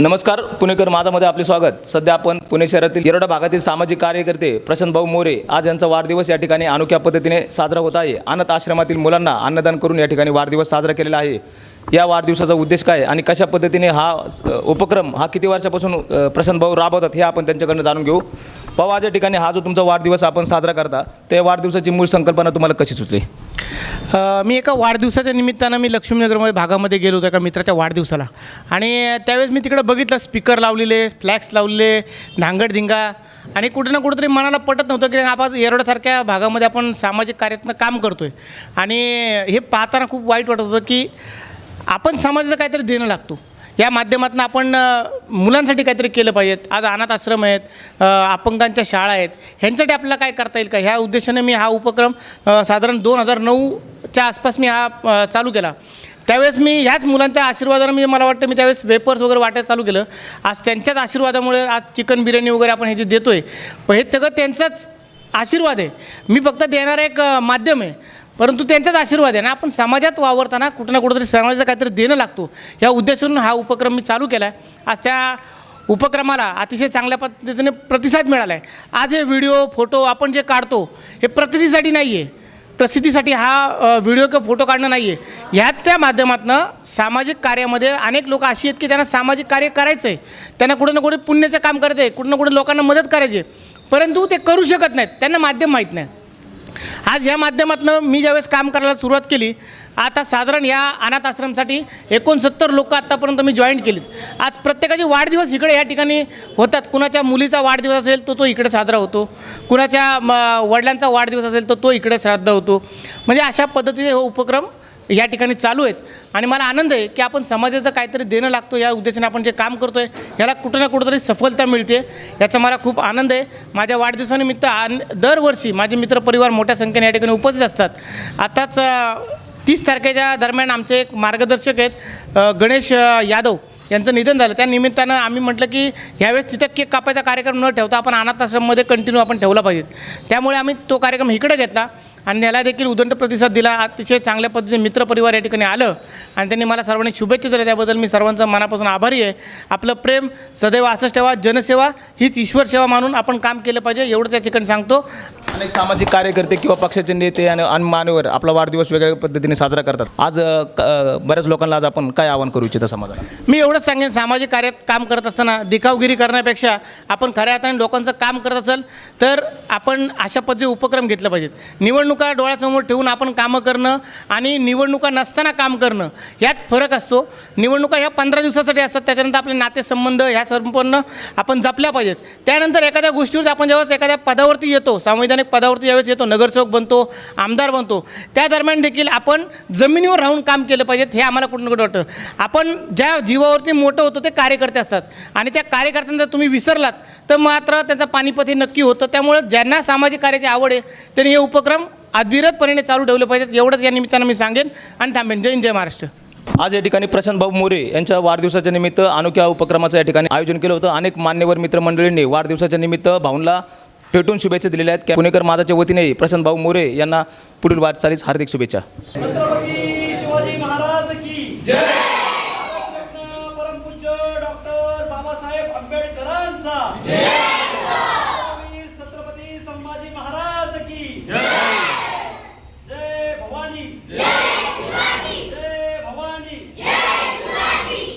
नमस्कार पुणेकर माझामध्ये आपले स्वागत. सध्या आपण पुणे शहरातील येरोडा भागातील सामाजिक कार्यकर्ते प्रशांत भाऊ मोरे आज यांचा वाढदिवस या ठिकाणी अनोख्या पद्धतीने साजरा होत आहे. अनाथ आश्रमातील मुलांना अन्नदान करून या ठिकाणी वाढदिवस साजरा केलेला आहे. या वाढदिवसाचा उद्देश काय आणि कशा पद्धतीने हा उपक्रम हा किती वर्षापासून अ, प्रशांत भाऊ राबवतात हे आपण त्यांच्याकडनं जाणून घेऊ. भाऊ आज या ठिकाणी हा जो तुमचा वाढदिवस आपण साजरा करता त्या वाढदिवसाची मूळ संकल्पना तुम्हाला कशी सुचली? मी एका वाढदिवसाच्या निमित्तानं मी लक्ष्मीनगरमध्ये भागामध्ये गेलो होतो एका मित्राच्या वाढदिवसाला. आणि त्यावेळेस मी तिकडे बघितलं स्पीकर लावलेले फ्लॅक्स लावलेले धांगडधिंगा आणि कुठे ना कुठेतरी मनाला पटत नव्हतं की आपण येरवड्यासारख्या भागामध्ये आपण सामाजिक कार्यातनं काम करतो आहे आणि हे पाहताना खूप वाईट वाटत होतं की आपण समाजाचं काहीतरी देणं लागतो. या माध्यमातून आपण मुलांसाठी काहीतरी केलं पाहिजेत. आज अनाथ आश्रम आहेत अपंगांच्या शाळा आहेत. ह्यांच्यासाठी आपल्याला काय करता येईल का? ह्या उद्देशाने मी हा उपक्रम साधारण दोन हजार नऊच्या आसपास मी हा चालू केला. त्यावेळेस मी ह्याच मुलांच्या आशीर्वादानं मी मला वाटतं मी त्यावेळेस वेपर्स वगैरे वाटायला चालू केलं. आज त्यांच्याच आशीर्वादामुळे आज चिकन बिर्याणी वगैरे आपण हे जे देतो आहे पण हे सगळं त्यांचाच आशीर्वाद आहे. मी फक्त देणारं एक माध्यम आहे. परंतु त्यांचाच आशीर्वाद आहे ना. आपण समाजात वावरताना कुठं ना कुठंतरी समाजाचा काहीतरी देणं लागतो. या उद्देशून हा उपक्रम मी चालू केला आहे आज त्या उपक्रमाला अतिशय चांगल्या पद्धतीने प्रतिसाद मिळाला आहे आज हे व्हिडिओ फोटो आपण जे काढतो हे प्रसिद्धीसाठी नाही आहे प्रसिद्धीसाठी हा व्हिडिओ किंवा फोटो काढणं नाही आहे ह्याच्या माध्यमातून सामाजिक कार्यामध्ये अनेक लोक अशी आहेत की त्यांना सामाजिक कार्य करायचं आहे त्यांना कुठं ना कुठे पुण्याचं काम करायचं आहे कुठं ना कुठे लोकांना मदत करायची आहे परंतु ते करू शकत नाहीत. त्यांना माध्यम माहीत नाही. आज या माध्यमातून मी ज्यावेळेस काम करायला सुरुवात केली आता साधारण या अनाथ आश्रमसाठी एकोणसत्तर लोक आत्तापर्यंत मी जॉईन केलीत. आज प्रत्येकाचे वाढदिवस इकडे या ठिकाणी होतात. कुणाच्या मुलीचा वाढदिवस असेल तर तो इकडे साजरा होतो. कुणाच्या म, वडिलांचा वाढदिवस असेल तर तो इकडे श्राद्ध होतो. म्हणजे अशा पद्धतीचे हे उपक्रम या ठिकाणी चालू आहेत. आणि मला आनंद आहे की आपण समाजाचं काहीतरी देणं लागतो या उद्देशाने आपण जे काम करतो आहे याला कुठं ना कुठंतरी सफलता मिळते याचा मला खूप आनंद आहे. माझ्या वाढदिवसानिमित्त आन दरवर्षी माझे मित्रपरिवार मोठ्या संख्येने या ठिकाणी उपस्थित असतात. आताच तीस तारखेच्या दरम्यान आमचे एक मार्गदर्शक आहेत गणेश यादव यांचं निधन झालं. त्या निमित्तानं आम्ही म्हटलं की ह्यावेळेस तिथं केक कापायचा कार्यक्रम न ठेवता आपण अनाथ आश्रममध्ये कंटिन्यू आपण ठेवला पाहिजे. त्यामुळे आम्ही तो कार्यक्रम इकडे घेतला. आणि याला देखील उदंड प्रतिसाद दिला. अतिशय चांगल्या पद्धतीने मित्रपरिवार या ठिकाणी आलं. आणि त्यांनी मला सर्वांनी शुभेच्छा दिल्या. त्याबद्दल मी सर्वांचं मनापासून आभारी आहे. आपलं प्रेम सदैव असंच ठेवा. जनसेवा हीच ईश्वर सेवा मानून आपण काम केलं पाहिजे. एवढंच या ठिकाणी सांगतो. अनेक सामाजिक कार्यकर्ते किंवा पक्षाचे नेते आणि आणि मान्यवर आपला वाढदिवस वेगळ्या पद्धतीने साजरा करतात. आज अ, क- बऱ्याच लोकांना आज आपण काय आवाहन करू इच्छिता समाजाला? मी एवढंच सांगेन सामाजिक कार्यात काम करत असताना दिखावगिरी करण्यापेक्षा आपण खऱ्या अर्थाने लोकांचं काम करत असाल तर आपण अशा पद्धतीचे उपक्रम घेतले पाहिजेत. निवडणुका डोळ्यासमोर ठेवून आपण कामं करणं आणि निवडणुका नसताना काम करणं यात फरक असतो. निवडणुका ह्या पंधरा दिवसासाठी असतात त्याच्यानंतर आपले नातेसंबंध ह्या संपन्न आपण जपल्या पाहिजेत. त्यानंतर एखाद्या गोष्टीवर आपण जेव्हा एखाद्या पदावरती येतो संवैधानिक पदावरती ज्यावेळेस येतो नगरसेवक बनतो आमदार बनतो. त्या दरम्यान देखील आपण जमिनीवर राहून काम केलं पाहिजेत हे आम्हाला कुठं कुठं वाटतं. आपण ज्या जीवावरती मोठं होतो ते कार्यकर्ते असतात. आणि त्या कार्यकर्त्यांना जर तुम्ही विसरलात तर मात्र त्याचा पानिपत हे नक्की होतं. त्यामुळं ज्यांना सामाजिक कार्याची आवड आहे त्यांनी हे उपक्रम अविरतपणे चालू ठेवले पाहिजेत. एवढंच या निमित्तानं मी सांगेन आणि थांबेन. जय हिंद, जय महाराष्ट्र. आज या ठिकाणी प्रशांत भाऊ मोरे यांच्या वाढदिवसाच्या निमित्त अनोख्या उपक्रमाचं या ठिकाणी आयोजन केलं होतं. अनेक मान्यवर मित्रमंडळींनी वाढदिवसाच्या निमित्त भाऊंला पेटून शुभेच्छा दिलेल्या आहेत. पुणेकर माझाच्या वतीने प्रशांत भाऊ मोरे यांना पुढील वाटचालीस हार्दिक शुभेच्छा. छत्रपती बाबासाहेब आंबेडकरांचा